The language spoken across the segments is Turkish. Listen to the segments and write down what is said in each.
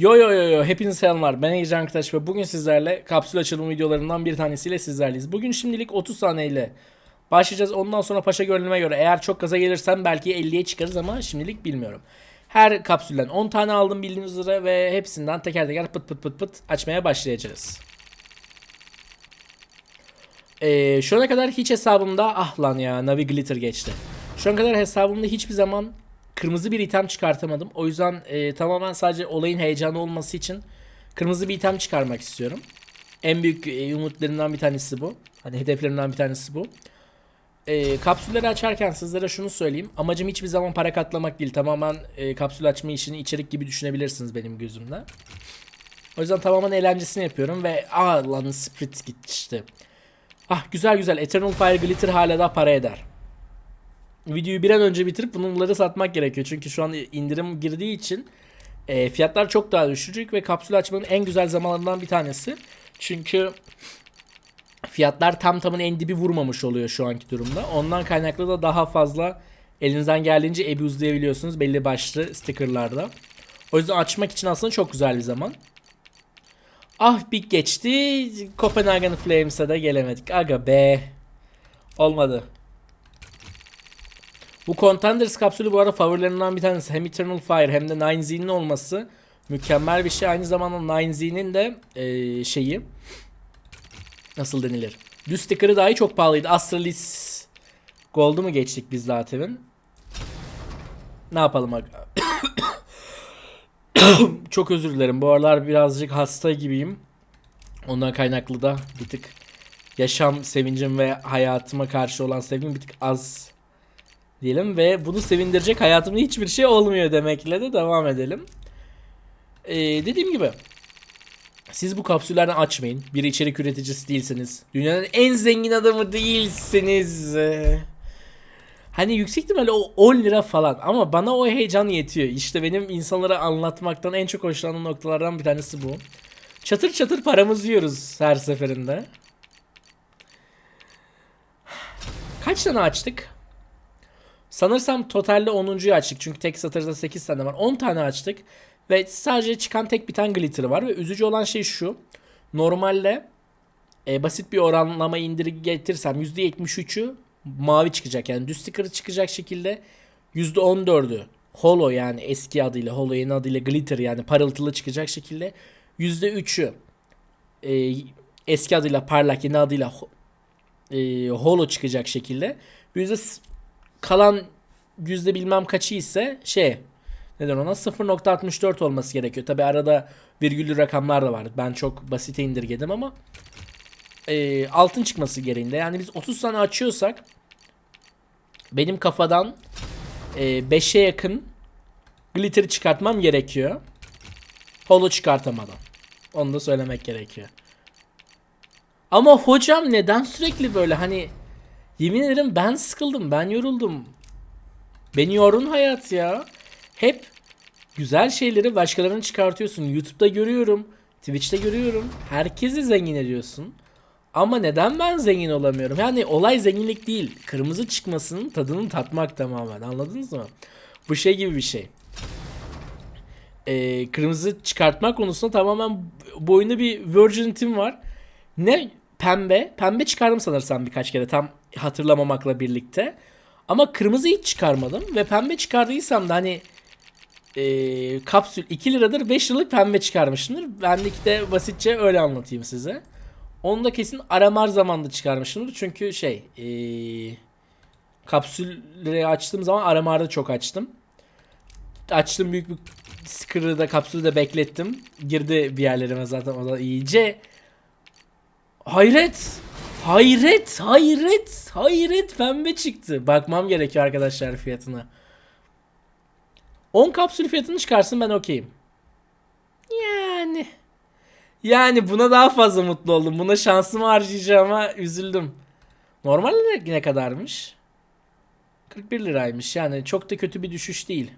Yo yo yo yo hepinize selamlar. Ben Ece Arkadaş ve bugün sizlerle kapsül açılım videolarından bir tanesiyle sizlerleyiz. Bugün şimdilik 30 saniyeyle başlayacağız. Ondan sonra paşa gönlüme göre eğer çok gaza gelirsem belki 50'ye çıkarız ama şimdilik bilmiyorum. Her kapsülden 10 tane aldım bildiğiniz üzere ve hepsinden teker teker pıt pıt pıt pıt açmaya başlayacağız. Ee, şu ana kadar hiç hesabımda ah lan ya Navi Glitter geçti. Şu ana kadar hesabımda hiçbir zaman kırmızı bir item çıkartamadım. O yüzden e, tamamen sadece olayın heyecanı olması için kırmızı bir item çıkarmak istiyorum. En büyük e, umutlarımdan bir tanesi bu. Hani hedeflerimden bir tanesi bu. E, kapsülleri açarken sizlere şunu söyleyeyim. Amacım hiçbir zaman para katlamak değil. Tamamen e, kapsül açma işini içerik gibi düşünebilirsiniz benim gözümde. O yüzden tamamen eğlencesini yapıyorum ve aa lan sprit gitti. Ah güzel güzel Eternal Fire Glitter hala da para eder. Videoyu bir an önce bitirip bunları satmak gerekiyor. Çünkü şu an indirim girdiği için e, fiyatlar çok daha düşecek ve kapsül açmanın en güzel zamanlarından bir tanesi. Çünkü fiyatlar tam tamın en dibi vurmamış oluyor şu anki durumda. Ondan kaynaklı da daha fazla elinizden geldiğince abuzlayabiliyorsunuz belli başlı stickerlarda. O yüzden açmak için aslında çok güzel bir zaman. Ah bir geçti. Copenhagen Flames'e de gelemedik. Aga be. Olmadı. Bu Contenders kapsülü bu arada favorilerimden bir tanesi. Hem Eternal Fire hem de Nine Z'nin olması mükemmel bir şey. Aynı zamanda Nine Z'nin de eee, şeyi nasıl denilir? Düz sticker'ı dahi çok pahalıydı. Astralis Gold'u mu geçtik biz zaten? Ne yapalım aga? çok özür dilerim. Bu aralar birazcık hasta gibiyim. Ondan kaynaklı da bir tık yaşam sevincim ve hayatıma karşı olan sevgim bir tık az diyelim ve bunu sevindirecek hayatımda hiçbir şey olmuyor demekle de devam edelim. Ee, dediğim gibi siz bu kapsüllerden açmayın. Bir içerik üreticisi değilsiniz. Dünyanın en zengin adamı değilsiniz. Hani yüksek ihtimalle o 10 lira falan ama bana o heyecan yetiyor. İşte benim insanlara anlatmaktan en çok hoşlandığım noktalardan bir tanesi bu. Çatır çatır paramızı yiyoruz her seferinde. Kaç tane açtık? Sanırsam totalde 10.yu açtık. Çünkü tek satırda 8 tane var. 10 tane açtık. Ve sadece çıkan tek bir tane glitter var. Ve üzücü olan şey şu. Normalde e, basit bir oranlama indirgi getirsem %73'ü mavi çıkacak. Yani düz sticker çıkacak şekilde %14'ü holo yani eski adıyla holo yeni adıyla glitter yani parıltılı çıkacak şekilde %3'ü e, eski adıyla parlak yeni adıyla e, holo çıkacak şekilde yüzde kalan yüzde bilmem kaçı ise şey neden ona 0.64 olması gerekiyor. Tabi arada virgüllü rakamlar da var. Ben çok basite indirgedim ama e, altın çıkması gereğinde. Yani biz 30 tane açıyorsak benim kafadan e, 5'e yakın glitter çıkartmam gerekiyor. Holo çıkartamadan. Onu da söylemek gerekiyor. Ama hocam neden sürekli böyle hani yemin ederim ben sıkıldım ben yoruldum. Beni yorun hayat ya. Hep güzel şeyleri başkalarının çıkartıyorsun. YouTube'da görüyorum. Twitch'te görüyorum. Herkesi zengin ediyorsun. Ama neden ben zengin olamıyorum? Yani olay zenginlik değil. Kırmızı çıkmasının tadını tatmak tamamen. Anladınız mı? Bu şey gibi bir şey. Ee, kırmızı çıkartma konusunda tamamen bu oyunda bir Virgin Team var. Ne pembe. Pembe çıkardım sanırsam birkaç kere tam hatırlamamakla birlikte. Ama kırmızı hiç çıkarmadım. Ve pembe çıkardıysam da hani ee, kapsül 2 liradır 5 liralık pembe çıkarmışımdır. Bendeki de basitçe öyle anlatayım size. Onu da kesin aramar zamanda çıkarmışımdır. Çünkü şey ee, kapsülleri açtığım zaman aramarda çok açtım. Açtım büyük bir sticker'ı da kapsülü de beklettim. Girdi bir yerlerime zaten o da iyice. Hayret. Hayret. Hayret. Hayret pembe çıktı. Bakmam gerekiyor arkadaşlar fiyatına. 10 kapsül fiyatını çıkarsın ben okeyim. Yani. Yani buna daha fazla mutlu oldum. Buna şansımı harcayacağıma üzüldüm. Normalde ne kadarmış? 41 liraymış. Yani çok da kötü bir düşüş değil.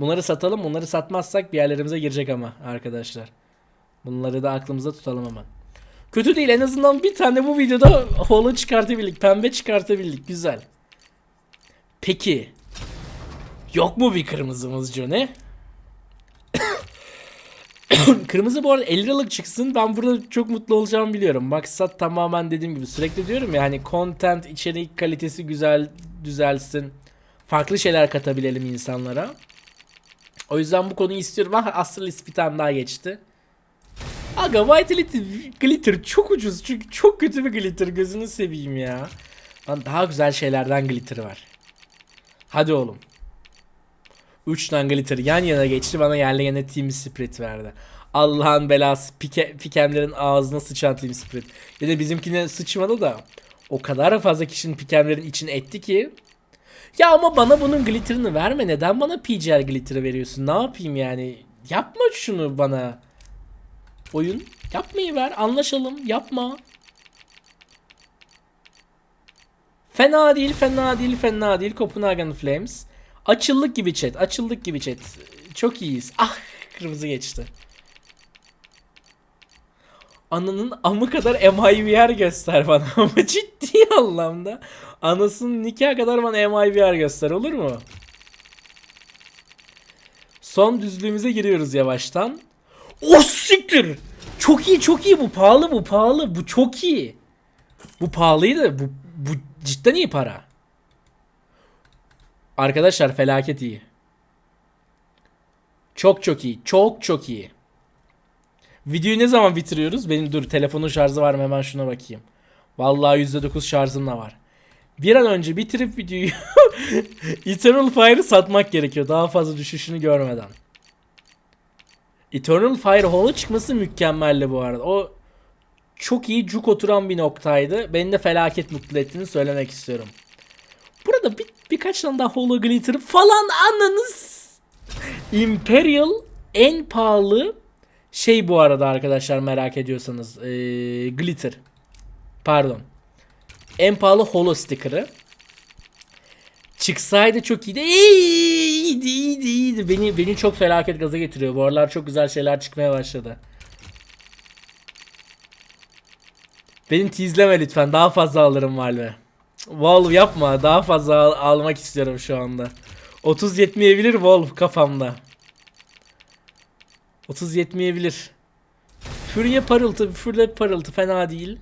Bunları satalım. Bunları satmazsak bir yerlerimize girecek ama arkadaşlar. Bunları da aklımızda tutalım hemen. Kötü değil. En azından bir tane bu videoda holo çıkartabildik. Pembe çıkartabildik. Güzel. Peki. Yok mu bir kırmızımız Johnny? Kırmızı bu arada 50 liralık çıksın. Ben burada çok mutlu olacağımı biliyorum. Maksat tamamen dediğim gibi sürekli diyorum ya hani content içerik kalitesi güzel düzelsin. Farklı şeyler katabilelim insanlara. O yüzden bu konuyu istiyorum. Ah Astralis bir tane daha geçti. Aga Vitality Glitter çok ucuz çünkü çok kötü bir glitter gözünü seveyim ya. Lan daha güzel şeylerden glitter var. Hadi oğlum. 3 tane glitter yan yana geçti bana yerle yine Team Spirit verdi. Allah'ın belası pike, pikemlerin ağzına sıçan Team Spirit. Ya da bizimkine sıçmadı da o kadar fazla kişinin pikemlerin içine etti ki. Ya ama bana bunun glitterını verme. Neden bana PGL glitter'ı veriyorsun? Ne yapayım yani? Yapma şunu bana. Oyun yapmayı ver. Anlaşalım. Yapma. Fena değil, fena değil, fena değil. Copenhagen Flames. Açıldık gibi chat. Açıldık gibi chat. Çok iyiyiz. Ah kırmızı geçti. Ananın amı kadar MIVR göster bana ama ciddi anlamda. Anasının nikah kadar bana MIVR göster olur mu? Son düzlüğümüze giriyoruz yavaştan. O siktir. Çok iyi çok iyi bu pahalı bu pahalı bu çok iyi. Bu pahalıydı bu, bu cidden iyi para. Arkadaşlar felaket iyi. Çok çok iyi. Çok çok iyi. Videoyu ne zaman bitiriyoruz? Benim dur telefonun şarjı var mı hemen şuna bakayım. Vallahi %9 şarjım da var. Bir an önce bitirip videoyu Eternal Fire'ı satmak gerekiyor. Daha fazla düşüşünü görmeden. Eternal Fire Hall'a çıkması mükemmeldi bu arada. O çok iyi cuk oturan bir noktaydı. Beni de felaket mutlu ettiğini söylemek istiyorum. Burada bir, birkaç tane daha Holo Glitter falan ananız. Imperial en pahalı şey bu arada arkadaşlar merak ediyorsanız. Ee, glitter. Pardon. En pahalı Holo sticker'ı. Çıksaydı çok iyiydi. İyiydi, iyiydi, iyiydi. Beni, beni çok felaket gaza getiriyor. Bu aralar çok güzel şeyler çıkmaya başladı. Beni teaseleme lütfen. Daha fazla alırım Valve. Valve yapma. Daha fazla al- almak istiyorum şu anda. 30 yetmeyebilir Valve kafamda. 30 yetmeyebilir. Fury parıltı, Fury parıltı fena değil.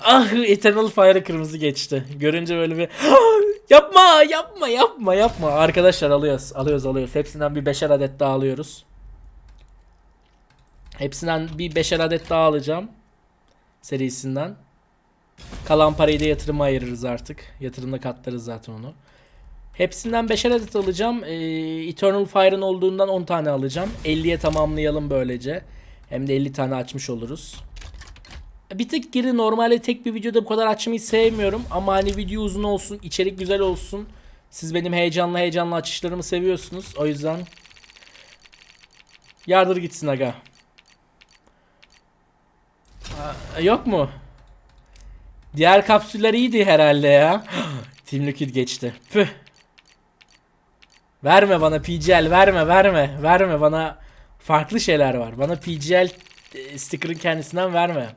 Ah Eternal Fire kırmızı geçti. Görünce böyle bir yapma yapma yapma yapma. Arkadaşlar alıyoruz alıyoruz alıyoruz. Hepsinden bir beşer adet daha alıyoruz. Hepsinden bir beşer adet daha alacağım. Serisinden. Kalan parayı da yatırıma ayırırız artık. Yatırımda katlarız zaten onu. Hepsinden beşer adet alacağım. Ee, Eternal Fire'ın olduğundan 10 tane alacağım. 50'ye tamamlayalım böylece. Hem de 50 tane açmış oluruz. Bir tık geri normalde tek bir videoda bu kadar açmayı sevmiyorum. Ama hani video uzun olsun, içerik güzel olsun. Siz benim heyecanlı heyecanlı açışlarımı seviyorsunuz. O yüzden yardır gitsin aga. Aa, yok mu? Diğer kapsüller iyiydi herhalde ya. Team Liquid geçti. Püh. Verme bana PGL verme verme verme bana farklı şeyler var. Bana PGL e, sticker'ın kendisinden verme.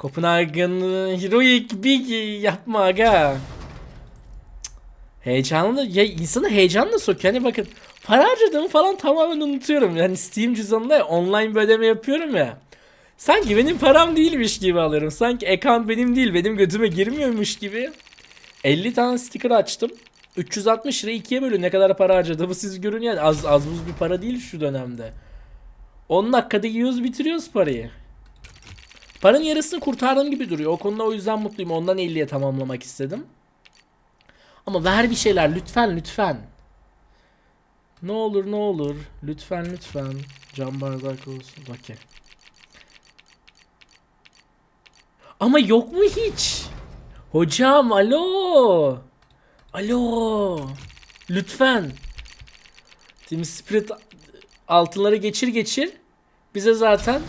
Copenhagen Heroic Big yapma aga. Heyecanlı ya insanı heyecanla sokuyor. Hani bakın para harcadığımı falan tamamen unutuyorum. Yani Steam cüzdanında ya, online bir ödeme yapıyorum ya. Sanki benim param değilmiş gibi alıyorum. Sanki account benim değil benim götüme girmiyormuş gibi. 50 tane sticker açtım. 360 lira ikiye bölün ne kadar para harcadığımı siz görün yani az az buz bir para değil şu dönemde. 10 dakikada yiyoruz bitiriyoruz parayı. Paranın yarısını kurtardım gibi duruyor. O konuda o yüzden mutluyum. Ondan 50'ye tamamlamak istedim. Ama ver bir şeyler lütfen lütfen. Ne olur ne olur. Lütfen lütfen. Cam bardak olsun. Okey. Ama yok mu hiç? Hocam alo. Alo. Lütfen. Team Spirit altınları geçir geçir. Bize zaten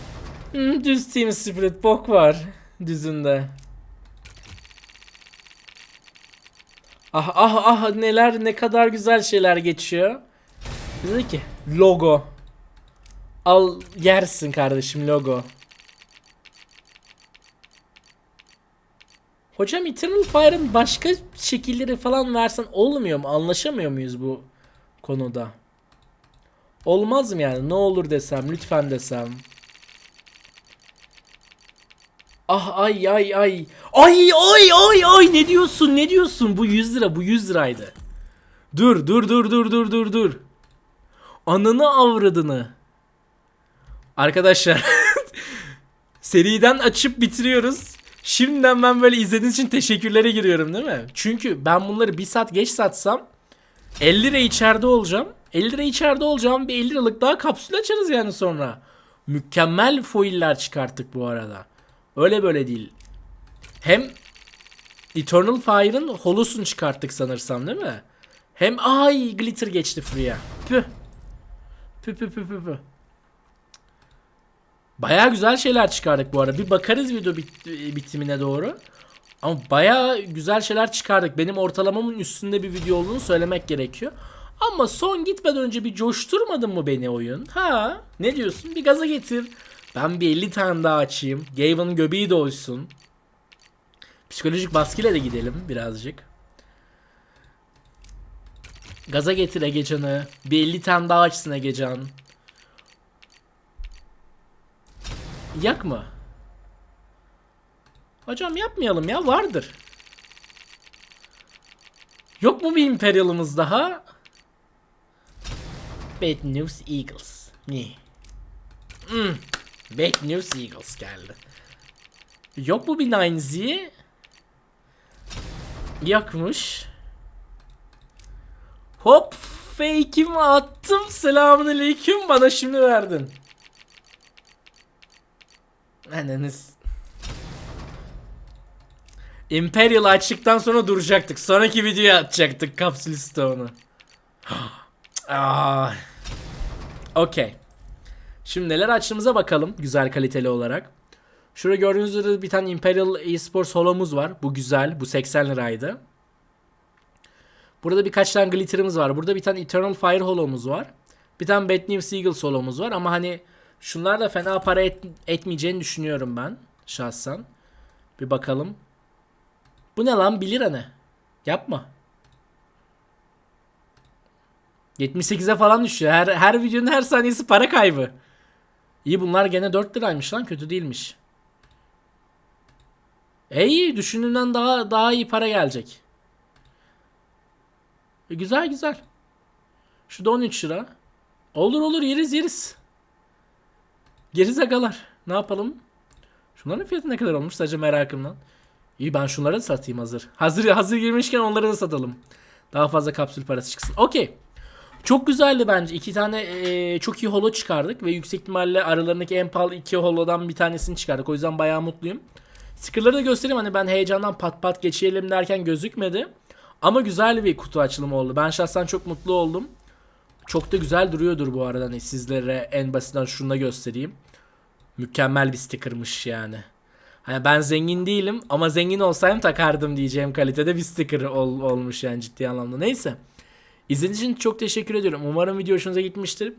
hmm, düz Team Spirit bok var düzünde. Ah ah ah neler ne kadar güzel şeyler geçiyor. Bize ki logo. Al yersin kardeşim logo. Hocam Eternal Fire'ın başka şekilleri falan versen olmuyor mu? Anlaşamıyor muyuz bu konuda? Olmaz mı yani? Ne olur desem, lütfen desem. Ah ay ay ay. Ay ay ay ay ne diyorsun? Ne diyorsun? Bu 100 lira, bu 100 liraydı. Dur dur dur dur dur dur dur. Ananı avradını. Arkadaşlar seriden açıp bitiriyoruz. Şimdiden ben böyle izlediğiniz için teşekkürlere giriyorum değil mi? Çünkü ben bunları bir saat geç satsam 50 lira içeride olacağım. 50 lira içeride olacağım. Bir 50 liralık daha kapsül açarız yani sonra. Mükemmel foiller çıkarttık bu arada. Öyle böyle değil. Hem Eternal Fire'ın holosunu çıkarttık sanırsam değil mi? Hem ay glitter geçti Free'ye. Püh. Püh püh püh püh püh. Baya güzel şeyler çıkardık bu arada. Bir bakarız video bit- bitimine doğru. Ama baya güzel şeyler çıkardık. Benim ortalamamın üstünde bir video olduğunu söylemek gerekiyor. Ama son gitmeden önce bir coşturmadın mı beni oyun? Ha? Ne diyorsun? Bir gaza getir. Ben bir 50 tane daha açayım. Gaven'ın göbeği de oysun. Psikolojik baskıyla da gidelim birazcık. Gaza getir Egecan'ı. Bir 50 tane daha açsın Egecan. Yak mı? Hocam yapmayalım ya vardır. Yok mu bir Imperial'ımız daha? Bad News Eagles. Ne? Hmm. Bad News Eagles geldi. Yok mu bir 9Z? Yakmış. Hop fake'imi attım. Selamünaleyküm bana şimdi verdin. Ananız. Imperial açtıktan sonra duracaktık. Sonraki videoya atacaktık kapsül stone'u. Ah. Okey. Şimdi neler açtığımıza bakalım güzel kaliteli olarak. Şurada gördüğünüz üzere bir tane Imperial Esports holomuz var. Bu güzel. Bu 80 liraydı. Burada birkaç tane glitter'ımız var. Burada bir tane Eternal Fire holomuz var. Bir tane Bad News Eagles holomuz var. Ama hani şunlar da fena para et- etmeyeceğini düşünüyorum ben. Şahsen. Bir bakalım. Bu ne lan? 1 lira ne? Yapma. 78'e falan düşüyor. Her, her videonun her saniyesi para kaybı. İyi bunlar gene 4 liraymış lan kötü değilmiş. E iyi düşündüğümden daha daha iyi para gelecek. E, güzel güzel. Şu da 13 lira. Olur olur yeriz yeriz. Geriz agalar. Ne yapalım? Şunların fiyatı ne kadar olmuş sadece merakımdan. İyi ben şunları da satayım hazır. Hazır hazır girmişken onları da satalım. Daha fazla kapsül parası çıksın. Okey. Çok güzeldi bence. İki tane eee, çok iyi holo çıkardık ve yüksek ihtimalle aralarındaki en pahalı iki holodan bir tanesini çıkardık. O yüzden bayağı mutluyum. Stickerları da göstereyim. Hani ben heyecandan pat pat geçelim derken gözükmedi. Ama güzel bir kutu açılımı oldu. Ben şahsen çok mutlu oldum. Çok da güzel duruyordur bu arada. Hani sizlere en basitten şunu da göstereyim. Mükemmel bir stickermış yani. Hani ben zengin değilim ama zengin olsaydım takardım diyeceğim kalitede bir sticker ol- olmuş yani ciddi anlamda. Neyse. İzlediğiniz için çok teşekkür ediyorum. Umarım video hoşunuza gitmiştir.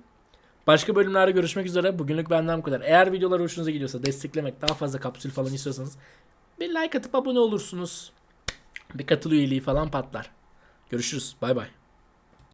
Başka bölümlerde görüşmek üzere. Bugünlük benden bu kadar. Eğer videolar hoşunuza gidiyorsa desteklemek, daha fazla kapsül falan istiyorsanız bir like atıp abone olursunuz. Bir katıl üyeliği falan patlar. Görüşürüz. Bay bay.